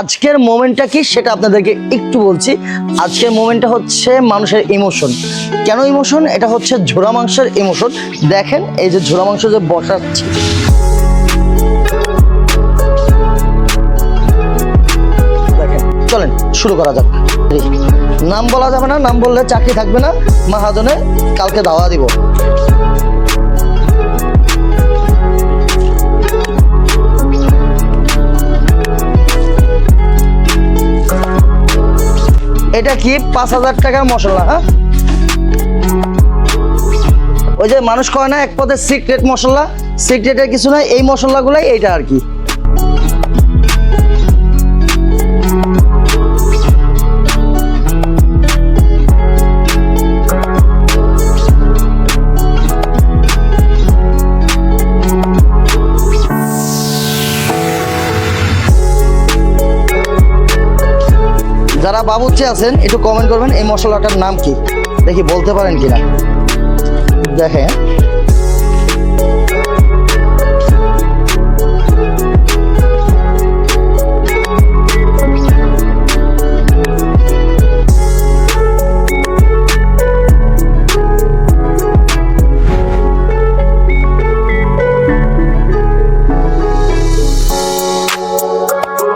আজকের মোমেন্টটা কি সেটা আপনাদেরকে একটু বলছি। আজকের মোমেন্টটা হচ্ছে মানুষের ইমোশন কেন ইমোশন এটা হচ্ছে ঝোড়া মাংসের ইমোশন দেখেন, এই যে ঝোড়া মাংস যে বসাচ্ছি। চলেন, শুরু করা যাক। নাম বলা যাবে না, নাম বললে চাকরি থাকবে না। মাহাজনে কালকে দাওয়া দিব। এটা কি? পাঁচ হাজার টাকার মশলা হ্যাঁ? ওই যে মানুষ কয় না, এক পথে সিক্রেট মশলা সিক্রেটের কিছু না এই মশলাগুলাই এইটা আর কি। যারা বাবুচি আছেন, একটু কমেন্ট করবেন এই মশলাটার নাম কি? দেখি বলতে পারেন কিনা। দেখেন